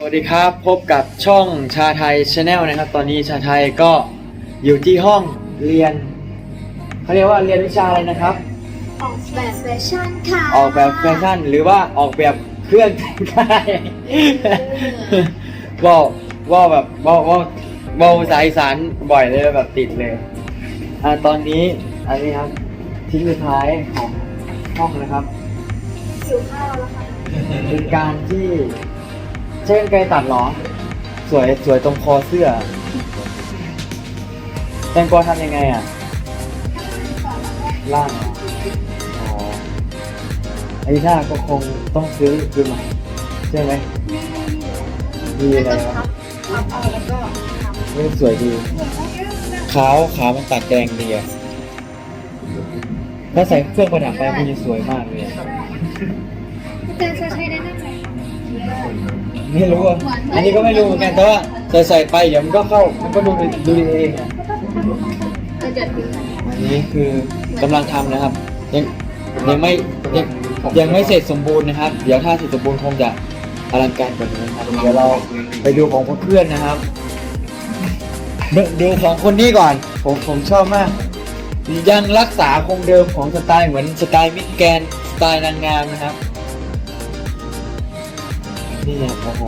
สวัสดีครับพบกับช่องชาไทยชาแนลนะครับ ตอนนี้ชาไทยก็อยู่ที่ห้องเรียนเขาเรียกว่าเรียนวิชาอะไรนะครับ ออกแบบแฟชั่นค่ะออกแบบแฟชั่นหรือว่าออกแบบเครื่องแต่งกายว่าว่าแบบว่าว่าว่าภาษาอีสานบ่อยเลยแบบติดเลยอ่าตอนนี้อันนี้ครับทิ้งสุดท้ายของห้องนะครับหิวข้าวแล้วค่ะเป็นการที่ ใช้กรรไกรตัดเหรอ สวยสวยตรงคอเสื้อแตงกวาทำยังไงอะ ล่างเหรออ๋อไอ้หน้าก็คงต้องซื้อคือใหม่ใช่ไหมดีนี่อะไรวะพับเอาแล้วก็ทำไม่สวยดี ขาวขาวมันตัดแดงดีอะถ้าใส่เครื่องประดับไปมันจะสวยมากเลยอะแต่จะใช้ได้ไหม ไม่รู้อะอันนี้ก็ไม่รู้เหมือนกันแต่ว่าใส่ใส่ไปเดี๋ยวมันก็เข้ามันก็ดูดีดูดีเองอันอันนี้คือกำลังทำนะครับ ยังยังไม่ยังยังไม่เสร็จสมบูรณ์นะครับ เดี๋ยวถ้าเสร็จสมบูรณ์คงจะอลังการกว่านี้นะครับเดี๋ยวเราไปดูของเพื่อนๆนะครับดูของคนนี้ก่อน ผมผมชอบมาก ยังรักษาคงเดิมของสไตล์เหมือนสไตล์มิสแกนสไตล์นางงามนะครับ นี่ไงโอ้โห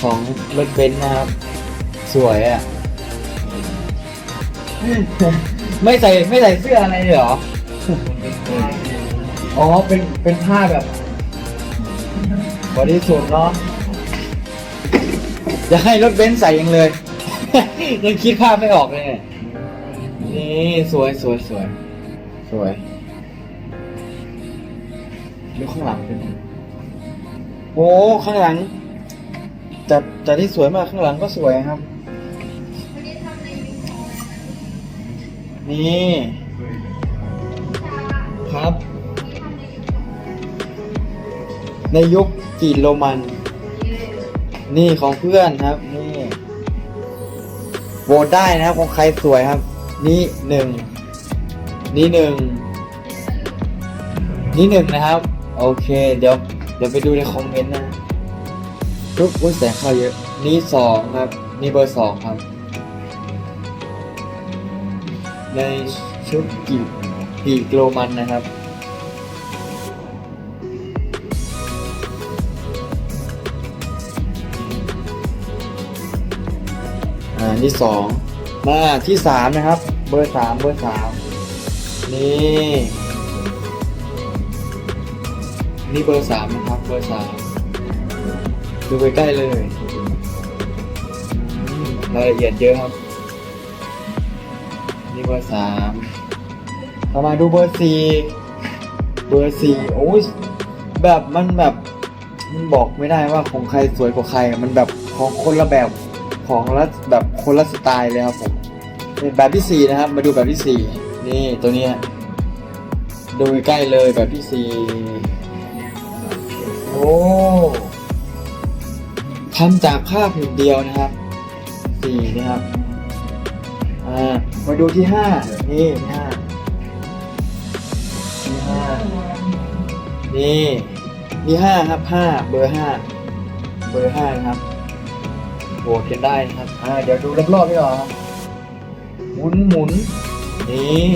ของรถเบนซ์นะครับ สวยอะ ไม่ใส่ไม่ใส่เสื้ออะไรเลยเหรอ อ๋อ เป็นเป็นผ้าแบบบริสุทธิ์เนาะจะให้รถเบนซ์ใส่ยังเลย ยังคิดภาพไม่ออกเลยนี่ยนี่สวยสวยสวยสวยดูข้างหลังเป็นไง โอ้ข้างหลังจัดจัดที่สวยมากข้างหลังก็สวยครับ นี่ครับ ในยุคจีนโรมัน นี่ของเพื่อนครับ นี่โหวตได้นะครับของใครสวยครับ นี่หนึ่งนี่หนึ่งนี่หนึ่งนะครับ โอเค เดี๋ยว ดี๋ยวไปดูในคอมเมนต์นะทุกอุ้ยแสงเข้าเยอะ นี่สองครับ นี่เบอร์สองครับ ในชุดกีบปีกโรมันนะครับ อ่าที่สองมาที่สามนะครับ เบอร์สามเบอร์สามนี่ นี่เบอร์สามนะครับ เบอร์สามดูไปใกล้เลยรายละเอียดเยอะครับ นี่เบอร์สามต่อมาดูเบอร์สี่เบอร์สี่โอ้ยแบบมันแบบมันบอกไม่ได้ว่าของใครสวยกว่าใครมันแบบของคนละแบบของละแบบคนละสไตล์เลยครับผมแบบที่สี่นะครับ มาดูแบบที่สี่นี่ตัวนี้ดูใกล้เลยแบบที่สี่ โอ้ทำจากผ้าผืนเดียวนะครับสี่นะครับอ่ามาดูที่ห้านี่ห้าที่ห้านี่นี่ห้าครับห้าเบอร์ห้าเบอร์ห้านะครับโหวตกันได้นะครับอ่าเดี๋ยวดูรอบๆนี่หรอหมุนหมุนนี่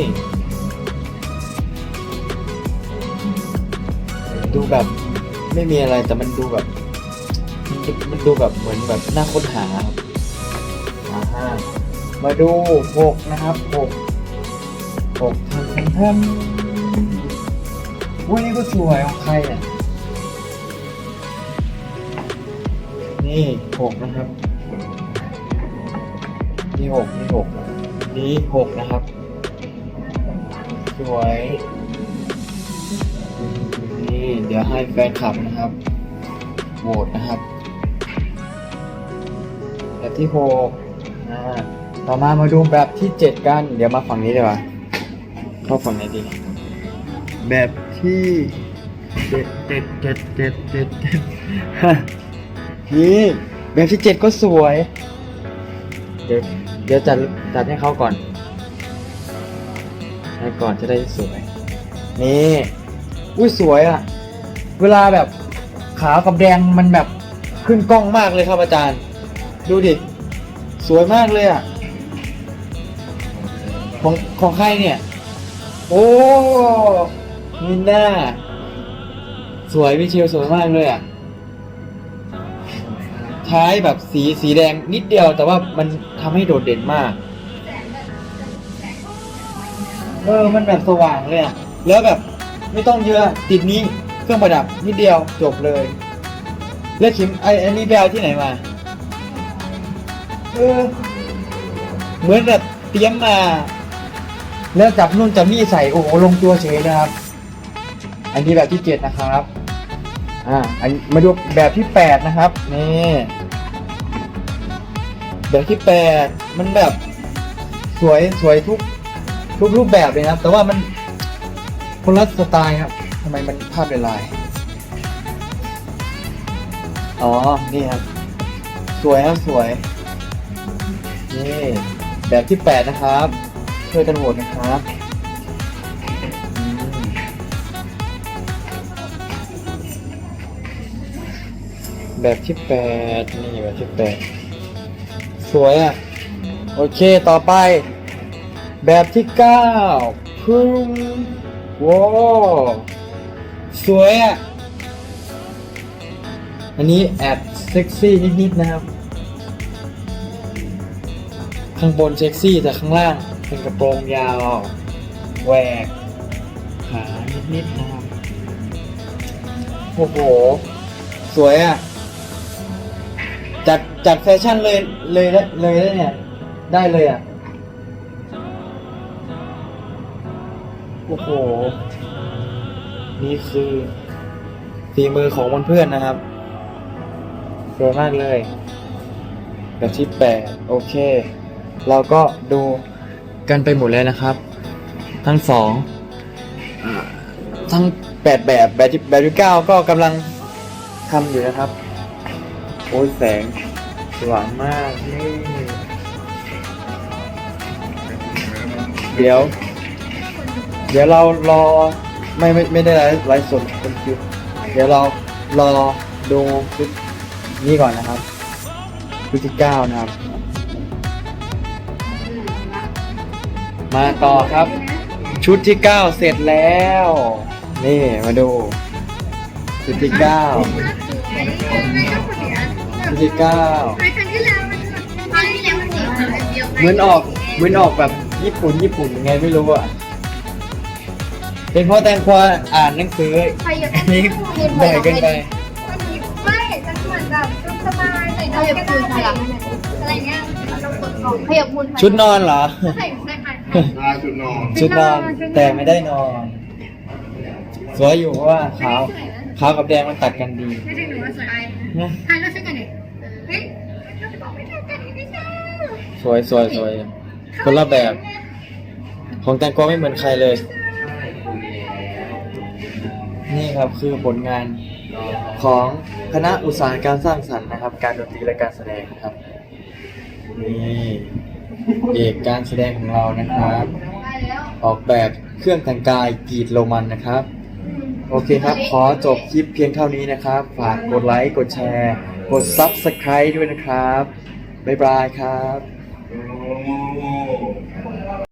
ดูแบบ ไม่มีอะไรแต่มันดูแบบมันดูแบบเหมือนแบบน่าค้นหาครับอ่ามาดูหกนะครับหกหกทำทำทำวันนี้ก็สวยของใครอะนี่หกนะครับนี่หกนี่หกนี่หกนะครับ สวย เดี๋ยวให้แฟนคลับนะครับโหวตนะครับแบบที่หกอ่าต่อมามาดูแบบที่เจ็ดกัน เดี๋ยวมาฝั่งนี้ดีกว่าเข้าฝั่งไหนดี แบบที่เจ็ดเจ็ดเจ็ดเจ็ดเจ็ดเจ็ดนี่แบบที่เจ็ดก็สวย เดี๋ยวเดี๋ยวจัดจัดให้เขาก่อนให้ก่อนจะได้สวย นี่ อุ้ยสวยอะ เวลาแบบขาวกับแดงมันแบบขึ้นกล้องมากเลยครับอาจารย์ ดูดิ สวยมากเลยอะ ของของใครเนี่ย โอ้มินน่าสวยพี่เชียวสวยมากเลยอะใช้แบบสีสีแดงนิดเดียวแต่ว่ามันทำให้โดดเด่นมาก เออ มันแบบสว่างเลยอะ แล้วแบบไม่ต้องเยอะติดนี้ เครื่องประดับนิดเดียวจบเลย แล้วขิมไออันนี้ไปเอาที่ไหนมา เออ เหมือนแบบเตรียมมา แล้วจับนู่นจับนี่ใส่โอ้โหลงตัวเฉยนะครับ อันนี้แบบที่เจ็ดนะครับ อ่า อันมาดูแบบที่แปดนะครับนี่แบบที่แปดมันแบบสวยสวยทุกทุกรูปแบบเลยนะครับ แต่ว่ามันคนละสไตล์ครับำไมมันภาพเป็นลาย อ๋อ นี่ครับ สวยครับสวย นี่ แบบที่แปดนะครับ ช่วยกันโหวตนะครับอืมแบบที่แปดนี่แบบที่แปดสวยอะ โอเคต่อไป แบบที่เก้าพึ่งว้าว สวยอะ อันนี้แอบเซ็กซี่นิดๆนะครับ ข้างบนเซ็กซี่แต่ข้างล่างเป็นกระโปรงยาวแหวกขานิดๆนะครับ โอ้โห สวยอะ จัดจัดแฟชั่นเลยเลยเลยนะเนี่ย ได้เลยอะ โอ้โห นี่คือฝีมือของเพื่อนนะครับสวยมากเลย แบบที่แปดโอเค เราก็ดูกันไปหมดแล้วนะครับ ทั้งสองทั้งแปดแบบแบบที่แบบที่เก้าก็กำลังทำอยู่นะครับ โอ้ยแสงสว่างมากนี่เดี๋ยว เดี๋ยวเรารอ ไม่ไม่ไม่ได้ไลฟ์ไลฟ์สดเป็นคลิปเดี๋ยวเรารอดูคลิปนี้ก่อนนะครับคลิปที่เก้านะครับ มาต่อครับ ชุดที่เก้าเสร็จแล้ว นี่มาดู ชุดที่เก้าชุดที่เก้าครั้งที่แล้วมันครั้งที่แล้วมันสีขาวเดียวเหมือนออกเหมือนออกแบบญี่ปุ่นญี่ปุ่นยังไงไม่รู้อะ เป็นเพราะแตงกวาอ่านหนังสือใครอยากอันนี้บ่อยเกินไปไม่จะเหมือนแบบสบายใส่ได้ก็ได้อะไรเงี้ยเรากดกล่องขยับมูลชุดนอนเหรอใส่ใส่ใส่ลายจุดนอนชุดนอนแต่ไม่ได้นอน สวยอยู่เพราะว่าขาวขาวกับแดงมันตัดกันดีไม่ใช่หนูว่าสวยนะอะเราช่วยกันดิเฮ้ยเราจะบอกไม่ถูกกันอีกไม่ใช่สวยสวยสวยคนละแบบ ของแตงกวาไม่เหมือนใครเลย นี่ครับ คือผลงานของคณะอุตสาหการสร้างสรรค์นะครับ การดนตรีและการแสดงนะครับนี่เอกการแสดงของเรานะครับได้แล้วออกแบบเครื่องแต่งกายกรีดโรมันนะครับ โอเคครับ ขอจบคลิปเพียงเท่านี้นะครับ ฝากกดไลค์ กดแชร์ กด Subscribe ด้วยนะครับ บ๊ายบายครับอืม